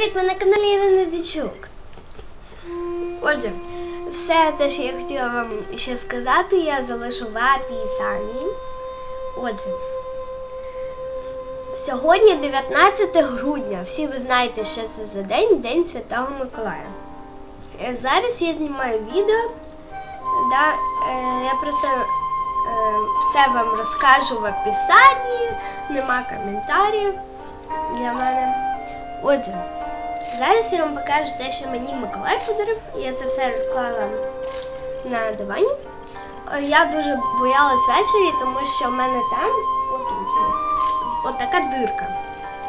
привіт! Ви на каналі Ірина Дичук. Отже, все те, що я хотіла вам ще сказати, я залишу в описанні. Отже, сьогодні 19 грудня. Всі ви знаєте, що це за день, День Святого Миколая. Е, Зараз я знімаю відео. Да, е, я просто е, все вам розкажу в описанні, нема коментарів для мене. Отже, зараз я вам покажу те, що мені Миколай подарив. Я це все розклала на дивані. Е, Я дуже боялась ввечері, тому що в мене там отут от дирка.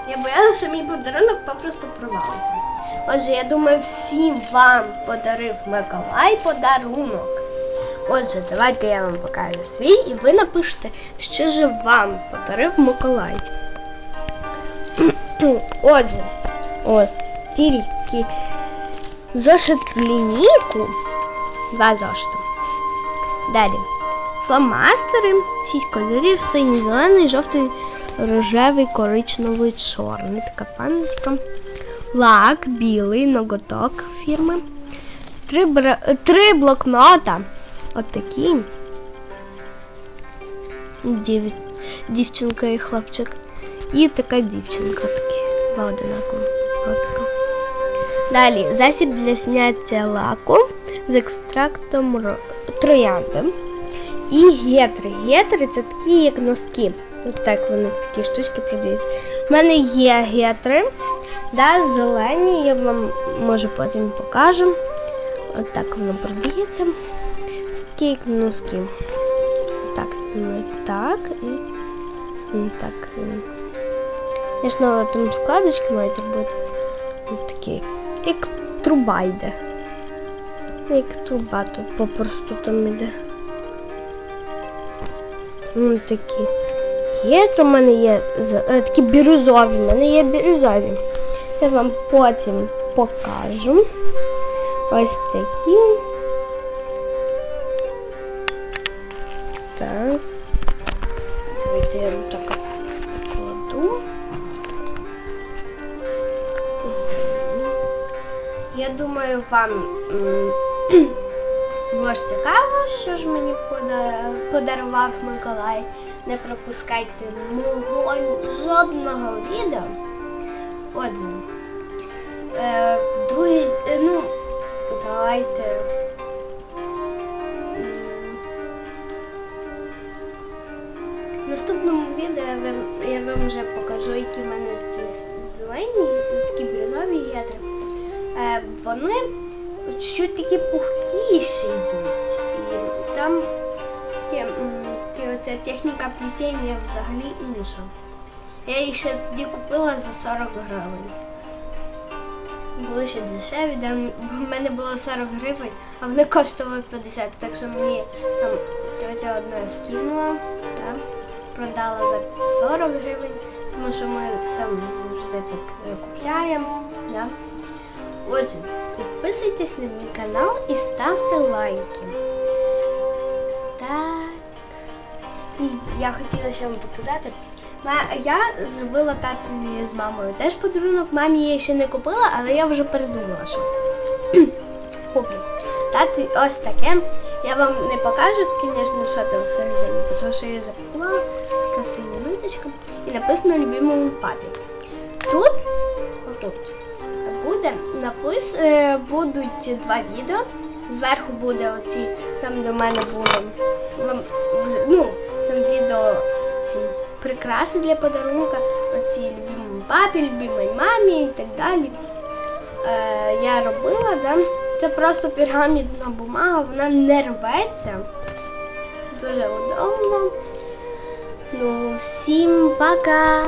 Я боялася, що мій подарунок попросту провалиться. Отже, я думаю, всім вам подарив Миколай подарунок. Отже, давайте я вам покажу свій і ви напишете, що ж вам подарив Миколай. Отже, ось тільки зошит лінійку, два зошити. Далі. Фломастери, шість кольорів, синій, зелений, жовтий, рожевий, коричневий, чорний. Така паночка. Лак, білий, ноготок фірми. Три, бра... три блокнота. От такі. Дів... Дівчинка і хлопчик. І така дівчинка такі. Два одинакові. Отака. Далі засіб для зняття лаку з екстрактом ро- троянди. І гетри. Гетри це такі, як носки. От так вони такі штучки продаються. У мене є гетри, да, зелені, я вам може потім покажу. От так воно продається. Такі як носки. Так, ну, так і, і так. і. Звісно, там складочки мають бути. Як труба йде. Як труба тут попросту там йде. Ось такі. Є, у мене є е, такі бірюзові, в мене є бірюзові. Я вам потім покажу. Ось такі. Думаю, вам було ж цікаво, що ж мені подарував Миколай. Не пропускайте мого жодного відео. Отже, е, другий, е, ну, давайте. В наступному відео я вам, я вам вже покажу, які в мене ці зелені, такі бірюзові ядра. Е, вони чуть такі пухкіші йдуть. І там м, таке оця техніка плетіння взагалі інша. Я їх ще тоді купила за 40 гривень. Були ще дешеві, там в мене було 40 гривень, а вони коштували 50, так що мені там тетя одна скинула, так, продала за 40 гривень, тому що ми там завжди так купляємо. Да. Отже, підписуйтесь на мій канал і ставте лайки. Так. І я хотіла ще вам показати. Я зробила татові з мамою теж подарунок. Мамі я ще не купила, але я вже передумала, що куплю. Тату ось таке. Я вам не покажу, звісно, що там всередині, тому що я запакувала, така синя ниточка, і написано любимому папі. Тут, отут, буде напис, е, будуть два відео. Зверху буде оці, там до мене буде ну, там відео ці прикраси для подарунка, оці любимому папі, любимій мамі і так далі. Е, я робила, да? Це просто пергаментна бумага, вона не рветься. Дуже удобно. Ну, всім пока!